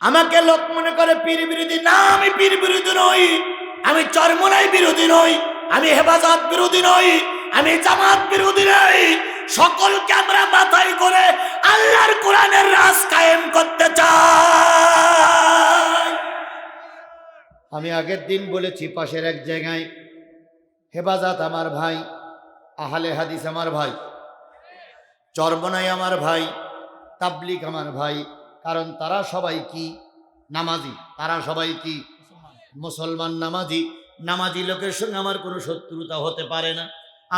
আমাকে লোক মনে করে পীর বিরোধী। না, আমি পীর বিরোধী নই। আমি চরমনাই বিরোধী নই। আমি হেফাজত বিরোধী নই। আমি জামাত বিরোধী নই। সকলকে আমরা মাথায় করে আল্লাহর কোরআনের রাজ কায়েম করতে চাই। আমি আগের দিন বলেছি, পাশের এক জায়গায়, হেফাজত আমার ভাই, আহলে হাদিস আমার ভাই চরবনাই আমার ভাই তাবলিক আমার ভাই কারণ তারা সবাই কি নামাজি? তারা সবাই কি মুসলমান নামাজি? নামাজি লোকের সঙ্গে আমার কোনো শত্রুতা হতে পারে না।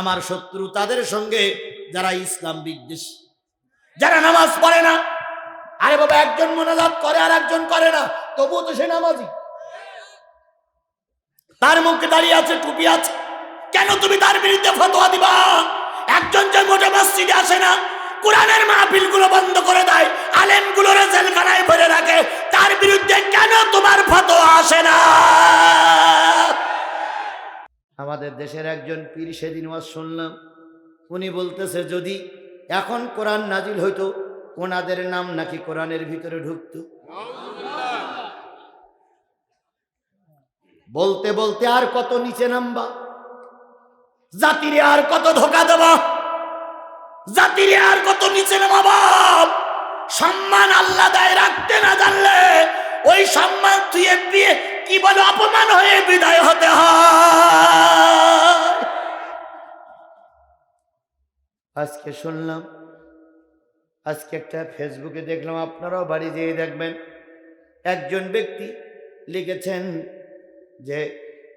আমার শত্রু তাদের সঙ্গে যারা ইসলাম বিদ্বেষ, যারা নামাজ পড়ে না। আরে বাবা, একজন মোনাজাত করে আর একজন করে না। তবুও তো সে নামাজি। তার মুখে দাঁড়িয়ে আছে, টুপি আছে। কেন তুমি তার বিরুদ্ধে ফতোয়া দিবা? একজন যে মোটে মসজিদে আসে না কোরআনের মাহফিলগুলো বন্ধ করে দেয় আলেমগুলো জেলখানায় ভরে রাখে। তার বিরুদ্ধে কেন তোমার ফতোয়া আসে না? আমাদের দেশের একজন পীর সেদিন ওয়াজ শুনলাম। উনি বলতেছে, যদি এখন কোরআন নাজিল হইতো, ওনাদের নাম নাকি কোরআনের ভিতরে ঢুকতো? বলতে বলতে আর কত নিচে নামবা? জাতিরে আর কত ধোকা দেবা? জাতিরে আর কত নিচে নামাবা সম্মান আল্লাহ দায় রাখতে না জানলে ওই সম্মান তুই দিয়ে কি বলে অপমান হয়ে বিদায় হতে হয়? আজকে শুনলাম, আজকে একটা ফেসবুকে দেখলাম, আপনারাও বাড়ি যেয়ে দেখবেন। একজন ব্যক্তি লিখেছেন যে,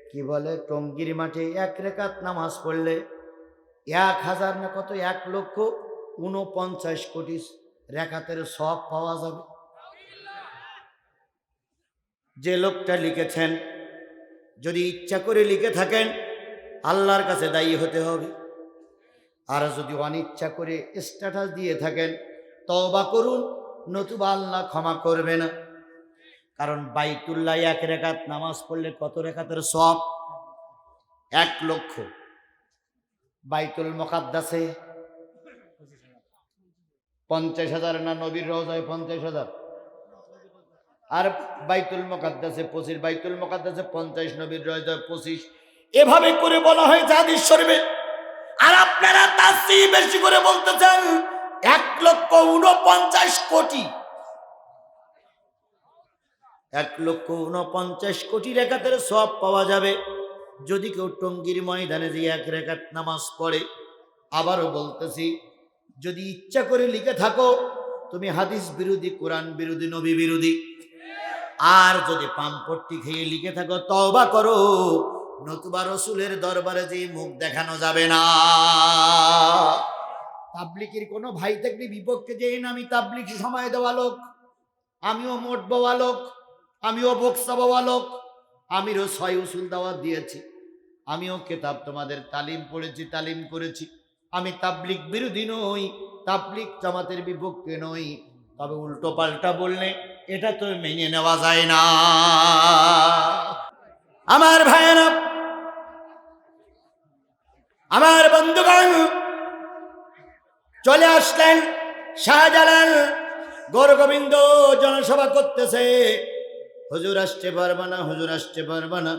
কি বলে, টঙ্গির মাঠে এক রেখাত নামাজ পড়লে এক হাজার না কত? এক লক্ষ উনপঞ্চাশ কোটি রেখাতের সব পাওয়া যাবে। যে লোকটা লিখেছেন, যদি ইচ্ছা করে লিখে থাকেন, আল্লাহর কাছে দায়ী হতে হবে। আর যদি অনিচ্ছা করে স্ট্যাটাস দিয়ে থাকেন, তওবা করুন, নতুবা আল্লাহ ক্ষমা করবে না কারণ বাইতুল্লাহ এক রেখাত নামাজ পড়লে কত রেখাতের সব? এক লক্ষ। বাইতুল মকাদ্দাসে। পঞ্চাশ হাজার না নবীর রোজায় পঞ্চাশ হাজার? আর বাইতুল মকাদ্দাসে পঁচিশ, বাইতুল মকাদ্দাসে পঞ্চাশ, নবীর রোজায় পঁচিশ। এভাবে করে বলা হয় জাদিস শরীফে। আর আপনারা তার চেয়ে বেশি করে বলতে চান, এক লক্ষ উনপঞ্চাশ কোটি। এক লক্ষ উনপঞ্চাশ কোটি রেখাতের সব পাওয়া যাবে। যদি কেউ টঙ্গির ময়দানে যে এক রেখাত নামাজ পড়ে, আবারও বলতেছি, যদি ইচ্ছা করে লিখে থাকো, তুমি হাদিস বিরোধী, কোরআন বিরোধী, নবী বিরোধী। আর যদি পাম্পট্টি খেয়ে লিখে থাকো, তওবা করো, নতুবা রসুলের দরবারে যে মুখ দেখানো যাবে না। তাবলিকের কোনো ভাই থাকলে বিপক্ষে যেই না, আমি তাবলিক সময় দেওয়া লোক, আমিও মোট বাবা লোক, আমিও বক্সা বাবা লোক, আমিরও ছয় উসুল দাওয়াত দিয়েছি। আমিও কেতাব তোমাদের তালিম পড়েছি, তালিম করেছি। আমি তাবলিক বিরোধী নই তাবলিক জামাতের বিপক্ষে নই। তবে উল্টো পাল্টা বললে এটা তো মেনে নেওয়া যায় না। আমার ভাইয়েরা, আমার বন্ধুগণ, চলে আসলেন শাহজালাল গৌরগোবিন্দ জনসভা করতেছে। হুজুর আসতে পারবে না হুজুর আসতে পারবে না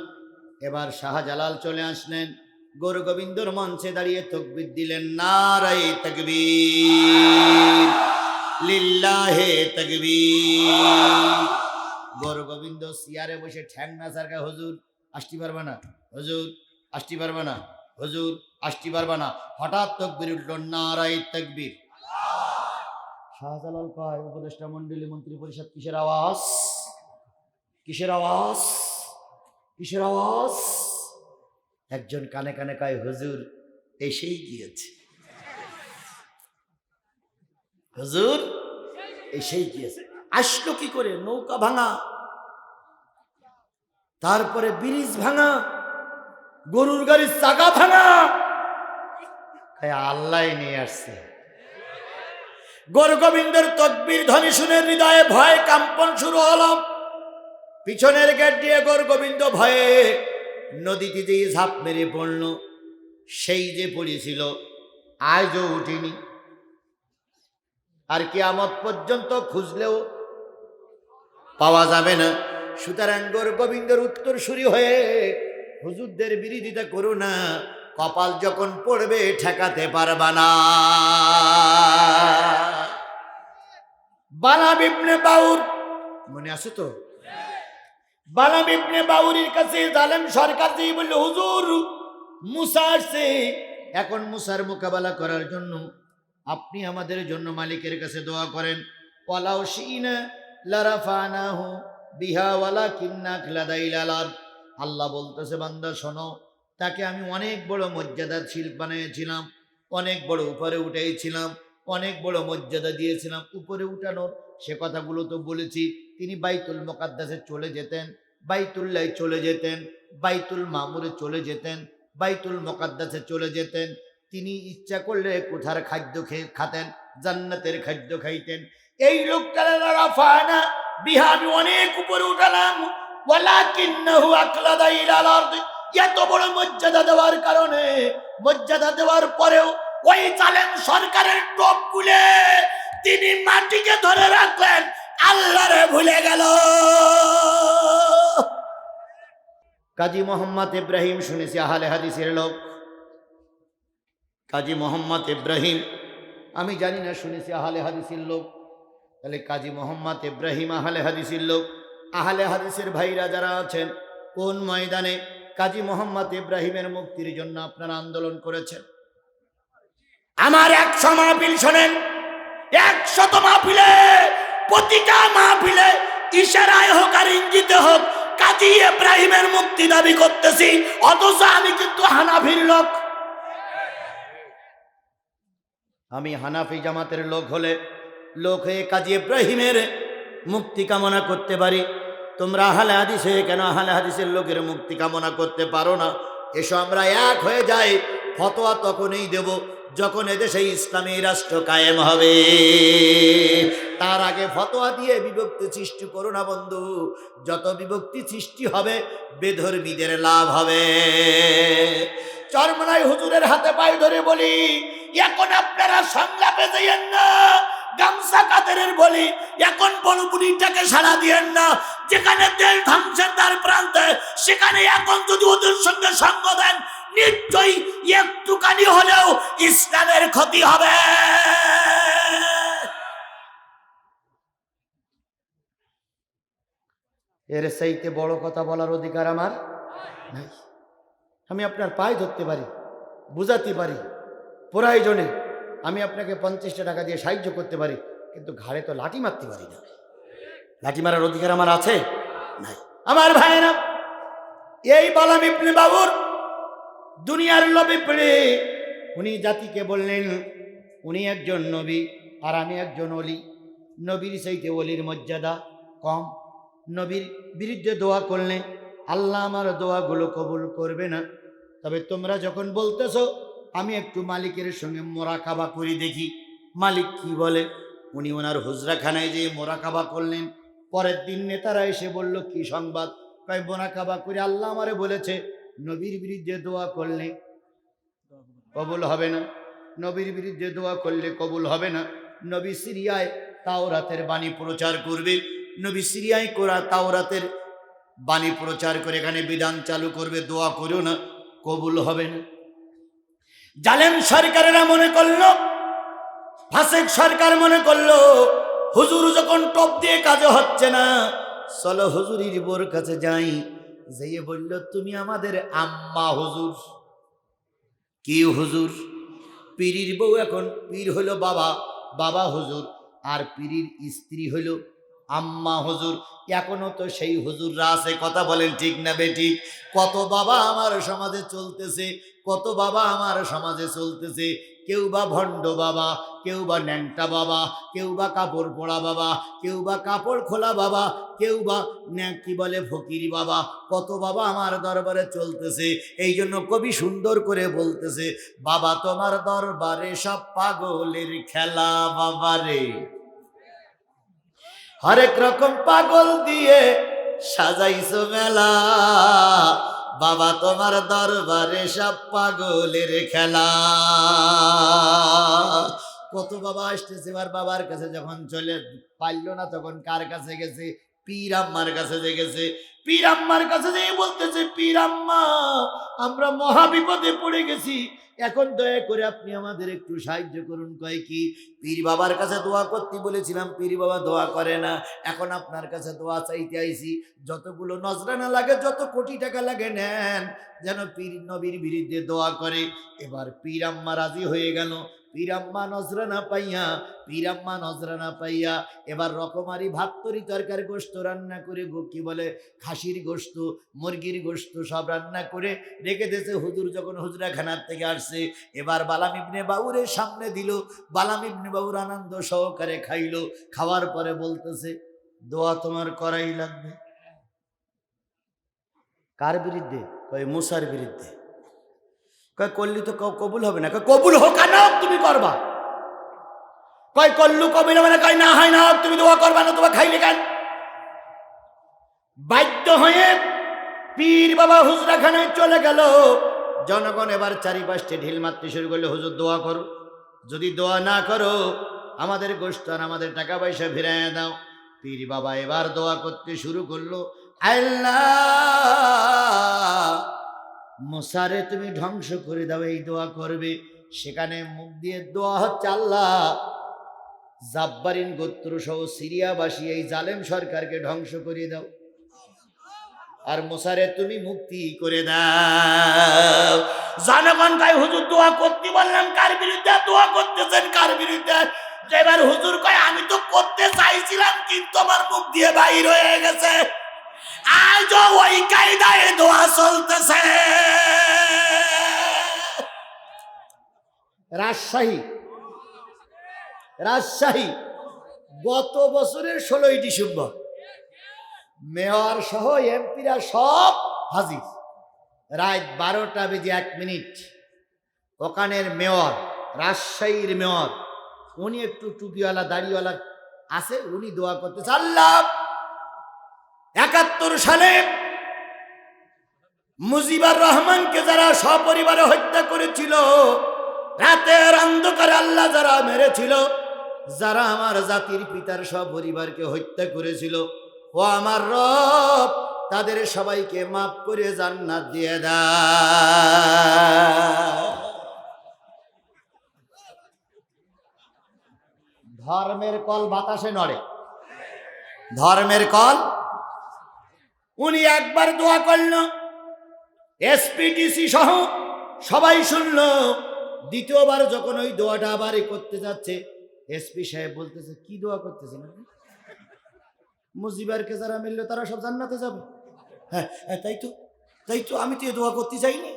এবার শাহজালাল চলে আসলেন। গৌর গোবিন্দর মঞ্চে দাঁড়িয়ে তকবির দিলেন, নারায় তকবীর, লিল্লাহে তকবীর। গৌর গোবিন্দ সিয়ারে বসে ঠ্যাং না সারকা, হুজুর, আসতে পারবে না, হুজুর, আসতে পারবে না, হুজুর, আসতে পারবে না। হঠাৎ তকবির উঠল, নারায় তকবীর। শাহজালাল কয়, উপদেষ্টা মন্ডলী মন্ত্রী পরিষদ, কিসের আওয়াজ? কিসের আওয়াজ? কিসের আওয়াজ? একজন কানে কানে কয়, হুজুর, এসেই গিয়েছে। হুজুর, এসেই গিয়েছে। আসলো কি করে? নৌকা ভাঙা, তারপরে ব্রিজ ভাঙা, গরুর গাড়ির চাকা ভাঙা। আল্লাহ নিয়ে আসছে। গৌর গোবিন্দের তকবির ধ্বনি শুনে হৃদয়ে ভয় কাম্পন শুরু হলো। পিছনের গেট দিয়ে গৌর গোবিন্দ ভয়ে নদীতে যে ঝাঁপ মেরে পড়ল, সেই যে পড়েছিল, আজও উঠিনি আর কেয়ামত পর্যন্ত খুঁজলেও পাওয়া যাবে না। সুতরাং গোর গোবিন্দর উত্তর উত্তরসূরি হয়ে হুজুরদের বিরোধিতা করো না, কপাল যখন পড়বে ঠেকাতে পারবা না। বানা বিবনে বাউর, মনে আছে তো? বালা বিবনে বাউরির কাছে জালেম সরকার দিয়ে বলল, হুজুর, মুসা আসছে। এখন মুসার মোকাবেলা করার জন্য আপনি আমাদের জন্য মালিকের কাছে দোয়া করেন। ওয়ালাউ শিনা লারাফানাহু বিহা ওয়ালা কিন্নাক লাদাইলালার আল্লাহ বলতেছে, বান্দা, শোনো, তাকে আমি অনেক বড় মর্যাদা ছিল, বানিয়েছিলাম, অনেক বড় উপরে উঠেছিলাম, অনেক বড় মর্যাদা দিয়েছিলাম, উপরে উঠানোর সে কথাগুলো তো বলেছি। তিনি বাইতুল মোকাদ্দাসে চলে যেতেন বাইতুল্লায় চলে যেতেন, বাইতুল মামুরে চলে যেতেন, বাইতুল মোকাদ্দাসে চলে যেতেন। তিনি ইচ্ছা করলে কোথার খাদ্য খেয়ে খাতেন, জান্নাতের খাদ্য খাইতেন। এই লোকটারা রাফানা বিহা অনেক উপরে উঠালাম। এত বড় মর্যাদা দেওয়ার কারণে, মর্যাদা দেওয়ার পরেও ওই জালেম সরকারের টোপ খুলে তিনি মাটিকে ধরে রাখলেন, আল্লাহরে ভুলে গেল। কাজী মোহাম্মদ ইব্রাহিম শুনেছি, আহলে হাদিসের লোক। কাজী মোহাম্মদ ইব্রাহিম, আমি জানি না, শুনেছি আহলে হাদিসের লোক। তাহলে কাজী মোহাম্মদ ইব্রাহিম আহলে হাদিসের লোক। আহলে হাদিসের ভাইরা যারা আছেন, কোন ময়দানে কাজী মোহাম্মদ ইব্রাহিমের মুক্তির জন্য আপনারা আন্দোলন করেছেন? আমার এক মাহফিল শোনেন। একশত মাহফিলে, প্রতিটা মাহফিলে ইশারায় হোক আর ইঙ্গিতে হোক, কাজী ইব্রাহিমের মুক্তি দাবি করতেছি, অথচ আমি কিন্তু হানাফির লোক। আমি হানাফি জামাতের লোক হলে লোক হয়ে কাজী ইব্রাহিমের মুক্তি কামনা করতে পারি। তোমরা আহলে হাদিসে কেন হালে হাদিসের লোকের মুক্তি কামনা করতে পারো না? এসো আমরা এক হয়ে যাই, ফতোয়া তখনই দেব। যখন এদেশে ইসলামী রাষ্ট্র কায়েম হবে, তার আগে ফতোয়া দিয়ে বিভক্তি সৃষ্টি করো না বন্ধু। যত বিভক্তি সৃষ্টি হবে, বেধর্মীদের লাভ হবে। চরমনাই হুজুরের হাতে পায়ে ধরে বলি, এখন আপনারা সংলাপে যাইয়েন না, গামছা কাদের বলি, এখন বলবুড়িটাকে সাড়া দিয়েন না। যেখানে তেল ধ্বংসের তার প্রান্তে, সেখানে এখন যদি ওদের সঙ্গে সঙ্গ দেন নিশ্চয়ই একটুখানি হলেও ইসলামের ক্ষতি হবে। এর সেইতে বড় কথা বলার অধিকার আমার নাই। আমি আপনার পায়ে ধরতে পারি, বুঝাতে পারি, প্রয়োজনে আমি আপনাকে পঞ্চাশটা টাকা দিয়ে সাহায্য করতে পারি, কিন্তু ঘাড়ে তো লাঠি মারতে পারি না। লাঠি মারার অধিকার আমার আছে? নাই। আমার ভাইয়েরা, এই বালাম ইবনে বাবুর দুনিয়ার লবে পেড়ে। উনি জাতিকে বললেন, উনি একজন নবী আর আমি একজন অলি নবীর সেইতে অলির মর্যাদা কম। নবীর বিরুদ্ধে দোয়া করলে আল্লাহ আমার দোয়াগুলো কবুল করবে না। তবে তোমরা যখন বলতেছো, আমি একটু মালিকের সঙ্গে মোরাকাবা করি দেখি। মালিক কি বলে? উনি ওনার হুজরাখানায় যেয়ে মোরাকাবা করলেন। পরের দিন নেতারা এসে বলল, কি সংবাদ? কয়, মোরাকাবা করে আল্লাহ আমারে বলেছে নবীর বিরুদ্ধে দোয়া করলে কবুল হবে না। নবীর বিরুদ্ধে দোয়া করলে কবুল হবে না। নবী সিরিয়ায় তাওরাতের বাণী প্রচার করবে। নবী সিরিয়ায় করা তাওরাতের বাণী প্রচার করে এখানে বিধান চালু করবে দোয়া করো না কবুল হবে না। জালেম সরকারেরা মনে করল ফাসেক সরকার মনে করল হুজুর যখন টপ দিয়ে কাজ হচ্ছে না চলো হুজুরির বোর কাছে যাই। যেয়ে বলল, তুমি আমাদের আম্মা হুজুর। কি হুজুর? পীরির বউ এখন। পীর হলো বাবা বাবা হুজুর। আর পীরির স্ত্রী হলো আম্মা হুজুর। এখনও তো সেই হুজুররা আছে, কথা বলেন ঠিক না বেটি কত বাবা আমার সমাজে চলতেছে, কত বাবা আমার সমাজে চলতেছে কেউ বা ভণ্ড বাবা কেউ বা ন্যাংটা বাবা কেউ বা কাপড় পরা বাবা কেউ বা কাপড় খোলা বাবা কেউ বা কি বলে ফকিরি বাবা, কত বাবা আমার দরবারে চলতেছে। এই জন্য কবি সুন্দর করে বলতেছে, বাবা তোমার দরবারে সব পাগলের খেলা বাবারে হরেক রকম পাগল দিয়ে সাজাইছো মেলা। বাবা তোমার দরবারে সব পাগলের খেলা। কত বাবা আসতেছে এবার বাবার কাছে যখন চলে পারল না, তখন কার কাছে গেছে? পীর আম্মার কাছে গেছে। পীর আম্মার কাছে যে বলতেছে, পীর আম্মা, আমরা মহা বিপদে পড়ে গেছি। এখন দয়া করে আপনি আমাদের একটু সাহায্য করুন। কয় কি, পীর বাবার কাছে দোয়া করতে বলেছিলাম, পীর বাবা দোয়া করে না। এখন আপনার কাছে দোয়া চাইতে আইছি। যতগুলো নজরানা লাগে, যত কোটি টাকা লাগে নেন, যেন পীর নবীর বিরুদ্ধে দোয়া করে। এবার পীর আম্মা রাজি হয়ে গেল। পীরাম্মা নজরানা পাইয়া পীরাম্মা নজরানা পাইয়া, এবার রকমারি ভাত তরি তরকারি গোস্ত রান্না করে গো- কি বলে খাসির গোস্ত মুরগির গোস্ত সব রান্না করে রেখে দিয়েছে। হুজুর যখন হুজরাখানার থেকে আসছে, এবার বালাম ইবনে বাবুরের সামনে দিল। বালাম ইবনে বাবুর আনন্দ সহকারে খাইলো। খাওয়ার পরে বলতেছে, দোয়া তোমার করাই লাগবে। কার বিরুদ্ধে? কয়, মুসার বিরুদ্ধে। কয়, করলি তো কবুল হবে না। কয়, কবুল হোক না তুমি করবা। কয়, করলু কবিল মানে কয়, না হয় না তুমি দোয়া করবা না তোমার খাইলে কেন? বাধ্য হয়ে পীর বাবা হুজরাখানায় চলে গেল। জনগণ এবার চারিপাশে ঢিল মারতে শুরু করলে, হুজুর, দোয়া করো। যদি দোয়া না করো, আমাদের গোষ্ঠ আর আমাদের টাকা পয়সা ফিরাইয়া দাও। পীর বাবা এবার দোয়া করতে শুরু করল মশারে তুমি ধ্বংস করে দাও, এই দোয়া করবে। সেখানে মুখ দিয়ে দোয়া হচ্ছে আল্লাহ। জাব্বারিন গোত্র সহ সিরিয়াবাসী এই জালেম সরকারকে ধ্বংস করে দাও। আর মোসারে তুমি মুক্তি করে দাও। জনগণ গায়ে হুজুর দোয়া করতে বললাম, কার বিরুদ্ধে দোয়া করতেছেন, কার বিরুদ্ধে? এবার হুজুর কয়, আমি তো করতে চাইছিলাম, কিন্তু আমার মুখ দিয়ে বাইর হয়ে গেছে। আজও ওই কায়দায় দোয়া চলতেছে। রাজশাহী রাজশাহী, গত বছরের ষোলোই ডিসেম্বর। মেয়র সহ এমপিরা সব হাজির। রাত বারোটা বেজে এক মিনিট। ওখানের মেয়র, রাজশাহীর মেয়র, উনি একটু টুপিওয়ালা, দাড়িওয়ালা আছে, উনি দোয়া করতে আল্লাহ একাত্তর সালে মুজিবুর রহমানকে যারা সপরিবারে হত্যা করেছিল, রাতের অন্ধকারে আল্লাহ যারা মেরেছিল, যারা আমার জাতির পিতার সপরিবারকে হত্যা করেছিল ও আমার রব, তাদের সবাইকে মাফ করে জান্নাত দিয়ে দাও। ধর্মের কল বাতাসে নড়ে। ধর্মের কল? উনি একবার দোয়া করল এসপিডিসি সহ সবাই শুনল। দ্বিতীয়বার যখন ওই দোয়াটা আবার করতে যাচ্ছে, এসপি সাহেব বলতেছে, কি দোয়া করতেছেন আপনি? মুজিবারকে যারা মিললো, তারা সব জান্নাতে যাবে। হ্যাঁ হ্যাঁ তাই তো তাই তো, আমি তো দোয়া করতে চাইনি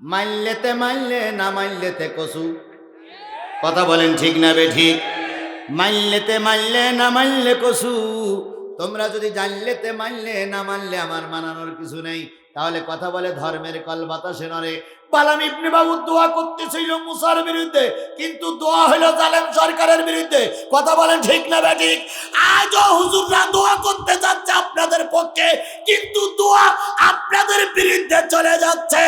মানলেতে মানলে না মানলেতে কসু। কথা বলেন ঠিক না বে ঠিক? মানলেতে মানলে না মানলে কসু। তোমরা যদি জানলেতে মানলে না মানলে আমার মানানোর কিছু নেই। তাহলে কথা বলে ধর্মের কল বাতাসে নরে বালাম ইবনে বাবু দোয়া করতেছিল মুসার বিরুদ্ধে, কিন্তু দোয়া হলো জালেম সরকারের বিরুদ্ধে। কথা বলেন ঠিক না ঠিক? আজও হুজুররা দোয়া করতে যাচ্ছে আপনাদের পক্ষে, কিন্তু দোয়া আপনাদের বিরুদ্ধে চলে যাচ্ছে।